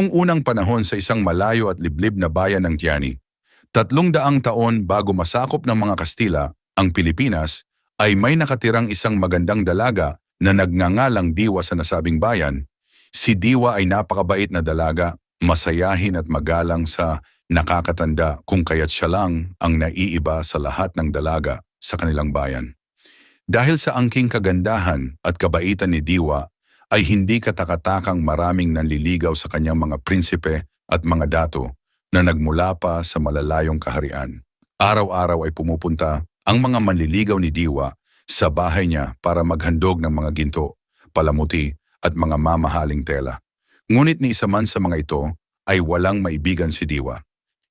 Noong unang panahon sa isang malayo at liblib na bayan ng Tiani, tatlong daang taon bago masakop ng mga Kastila ang Pilipinas, ay may nakatirang isang magandang dalaga na nagngangalang Diwa sa nasabing bayan. Si Diwa ay napakabait na dalaga, masayahin at magalang sa nakakatanda kung kaya't siya lang ang naiiba sa lahat ng dalaga sa kanilang bayan. Dahil sa angking kagandahan at kabaitan ni Diwa, ay hindi katakatakang maraming nanliligaw sa kanyang mga prinsipe at mga dato na nagmula pa sa malalayong kaharian. Araw-araw ay pumupunta ang mga manliligaw ni Diwa sa bahay niya para maghandog ng mga ginto, palamuti at mga mamahaling tela. Ngunit ni isa man sa mga ito ay walang maibigan si Diwa.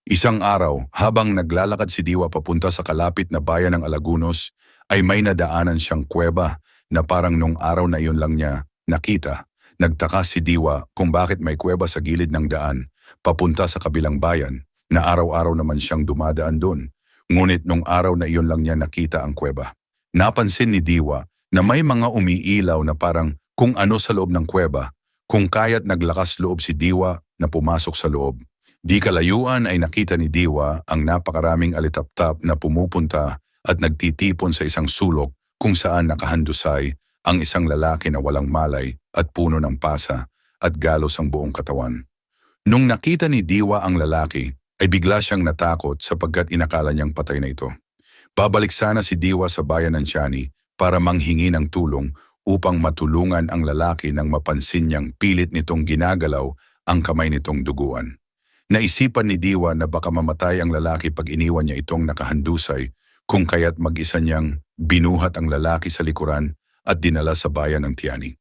Isang araw, habang naglalakad si Diwa papunta sa kalapit na bayan ng Alagunos, ay may nadaanan siyang kuweba na parang nung araw na iyon lang niya nakita. Nagtaka si Diwa kung bakit may kuweba sa gilid ng daan papunta sa kabilang bayan na araw-araw naman siyang dumadaan doon. Ngunit nung araw na iyon lang niya nakita ang kuweba. Napansin ni Diwa na may mga umiilaw na parang kung ano sa loob ng kuweba, kung kaya't naglakas loob si Diwa na pumasok sa loob. Di kalayuan ay nakita ni Diwa ang napakaraming alitaptap na pumupunta at nagtitipon sa isang sulok kung saan nakahandusay ang isang lalaki na walang malay at puno ng pasa at galos ang buong katawan. Nung nakita ni Diwa ang lalaki, ay bigla siyang natakot sapagkat inakala niyang patay na ito. Babalik sana si Diwa sa bayan ng Tiani para manghingi ng tulong upang matulungan ang lalaki nang mapansin niyang pilit nitong ginagalaw ang kamay nitong duguan. Naisipan ni Diwa na baka mamatay ang lalaki pag iniwan niya itong nakahandusay kung kaya't mag-isa niyang binuhat ang lalaki sa likuran at dinala sa bayan ng Tiani.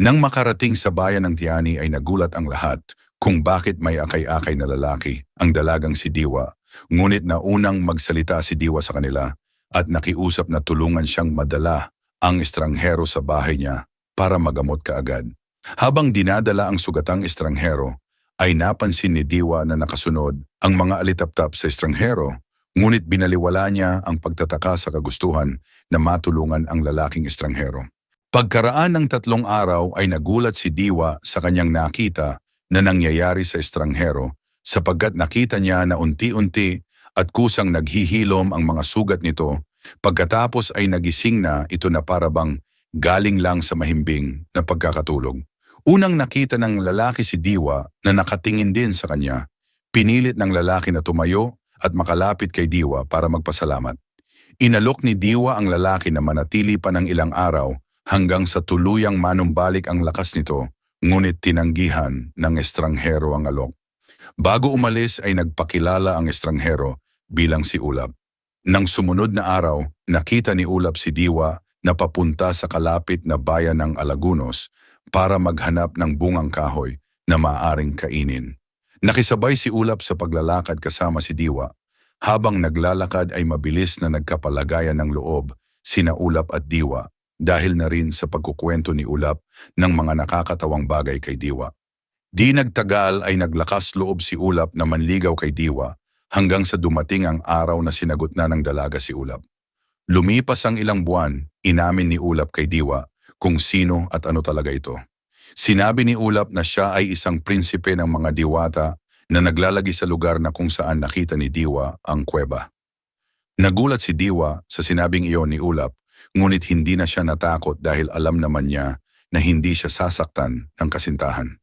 Nang makarating sa bayan ng Tiani ay nagulat ang lahat kung bakit may akay-akay na lalaki ang dalagang si Diwa, ngunit na unang magsalita si Diwa sa kanila at nakiusap na tulungan siyang madala ang estranghero sa bahay niya para magamot kaagad. Habang dinadala ang sugatang estranghero, ay napansin ni Diwa na nakasunod ang mga alitaptap sa estranghero, ngunit binaliwala niya ang pagtataka sa kagustuhan na matulungan ang lalaking estranghero. Pagkaraan ng tatlong araw ay nagulat si Diwa sa kanyang nakita na nangyayari sa estranghero sapagkat nakita niya na unti-unti at kusang naghihilom ang mga sugat nito pagkatapos ay nagising na ito na parabang galing lang sa mahimbing na pagkakatulog. Unang nakita ng lalaki si Diwa na nakatingin din sa kanya. Pinilit ng lalaki na tumayo at makalapit kay Diwa para magpasalamat. Inalok ni Diwa ang lalaki na manatili pa ng ilang araw hanggang sa tuluyang manumbalik ang lakas nito, ngunit tinanggihan ng estranghero ang alok. Bago umalis ay nagpakilala ang estranghero bilang si Ulap. Nang sumunod na araw, nakita ni Ulap si Diwa na papunta sa kalapit na bayan ng Alagunos para maghanap ng bungang kahoy na maaring kainin. Nakisabay si Ulap sa paglalakad kasama si Diwa. Habang naglalakad ay mabilis na nagkapalagayan ng loob sina Ulap at Diwa dahil na rin sa pagkukwento ni Ulap ng mga nakakatawang bagay kay Diwa. Di nagtagal ay naglakas loob si Ulap na manligaw kay Diwa hanggang sa dumating ang araw na sinagot na ng dalaga si Ulap. Lumipas ang ilang buwan, inamin ni Ulap kay Diwa kung sino at ano talaga ito. Sinabi ni Ulap na siya ay isang prinsipe ng mga diwata na naglalagi sa lugar na kung saan nakita ni Diwa ang kuweba. Nagulat si Diwa sa sinabing iyon ni Ulap, ngunit hindi na siya natakot dahil alam naman niya na hindi siya sasaktan ng kasintahan.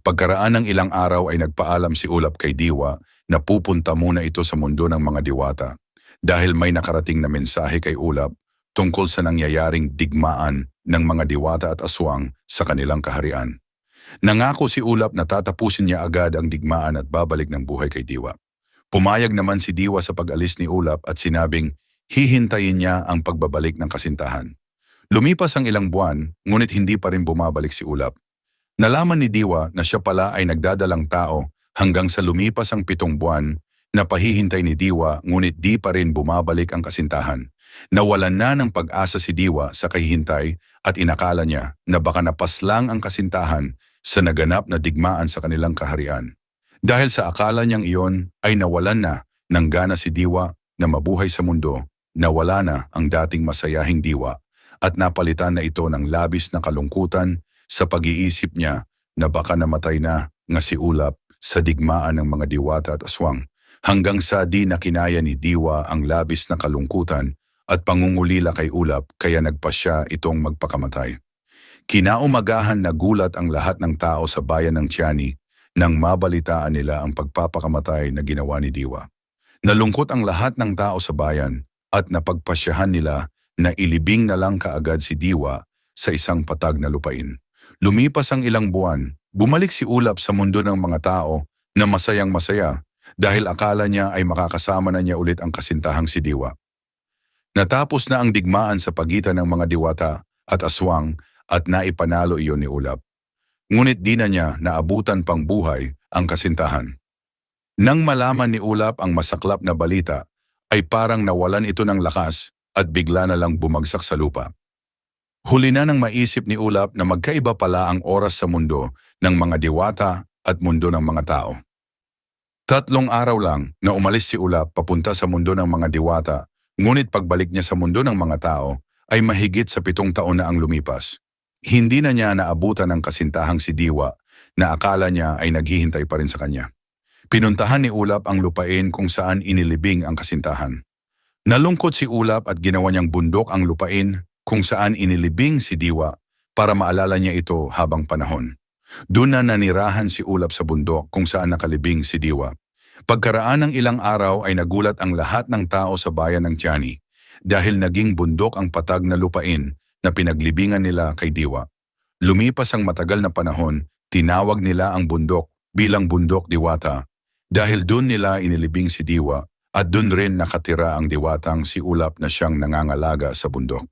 Pagkaraan ng ilang araw ay nagpaalam si Ulap kay Diwa na pupunta muna ito sa mundo ng mga diwata dahil may nakarating na mensahe kay Ulap tungkol sa nangyayaring digmaan ng mga diwata at aswang sa kanilang kaharian. Nangako si Ulap na tatapusin niya agad ang digmaan at babalik ng buhay kay Diwa. Pumayag naman si Diwa sa pag-alis ni Ulap at sinabing hihintayin niya ang pagbabalik ng kasintahan. Lumipas ang ilang buwan, ngunit hindi pa rin bumabalik si Ulap. Nalaman ni Diwa na siya pala ay nagdadalang tao hanggang sa lumipas ang pitong buwan na pahihintay ni Diwa ngunit di pa rin bumabalik ang kasintahan. Nawalan na ng pag-asa si Diwa sa kahihintay at inakala niya na baka napaslang ang kasintahan sa naganap na digmaan sa kanilang kaharian. Dahil sa akala niyang iyon ay nawalan na ng gana si Diwa na mabuhay sa mundo, nawala na ang dating masayahing Diwa at napalitan na ito ng labis na kalungkutan sa pag-iisip niya na baka namatay na nga si Ulap sa digmaan ng mga diwata at aswang hanggang sa di na kinaya ni Diwa ang labis na kalungkutan at pangungulila kay Ulap kaya nagpasya itong magpakamatay. Kinaumagahan nagulat ang lahat ng tao sa bayan ng Tiani nang mabalitaan nila ang pagpapakamatay na ginawa ni Diwa. Nalungkot ang lahat ng tao sa bayan at napagpasyahan nila na ilibing na lang kaagad si Diwa sa isang patag na lupain. Lumipas ang ilang buwan, bumalik si Ulap sa mundo ng mga tao na masayang masaya dahil akala niya ay makakasama na niya ulit ang kasintahang si Diwa. Natapos na ang digmaan sa pagitan ng mga diwata at aswang at naipanalo iyon ni Ulap. Ngunit di na niya naabutan pang buhay ang kasintahan. Nang malaman ni Ulap ang masaklap na balita, ay parang nawalan ito ng lakas at bigla na lang bumagsak sa lupa. Huli na nang maisip ni Ulap na magkaiba pala ang oras sa mundo ng mga diwata at mundo ng mga tao. Tatlong araw lang na umalis si Ulap papunta sa mundo ng mga diwata, ngunit pagbalik niya sa mundo ng mga tao ay mahigit sa pitong taon na ang lumipas. Hindi na niya naabutan ng kasintahang si Diwa na akala niya ay naghihintay pa rin sa kanya. Pinuntahan ni Ulap ang lupain kung saan inilibing ang kasintahan. Nalungkot si Ulap at ginawa niyang bundok ang lupain kung saan inilibing si Diwa para maalala niya ito habang panahon. Doon na nanirahan si Ulap sa bundok kung saan nakalibing si Diwa. Pagkaraan ng ilang araw ay nagulat ang lahat ng tao sa bayan ng Tiani dahil naging bundok ang patag na lupain na pinaglibingan nila kay Diwa. Lumipas ang matagal na panahon, tinawag nila ang bundok bilang bundok Diwata dahil doon nila inilibing si Diwa at doon rin nakatira ang diwatang si Ulap na siyang nangangalaga sa bundok.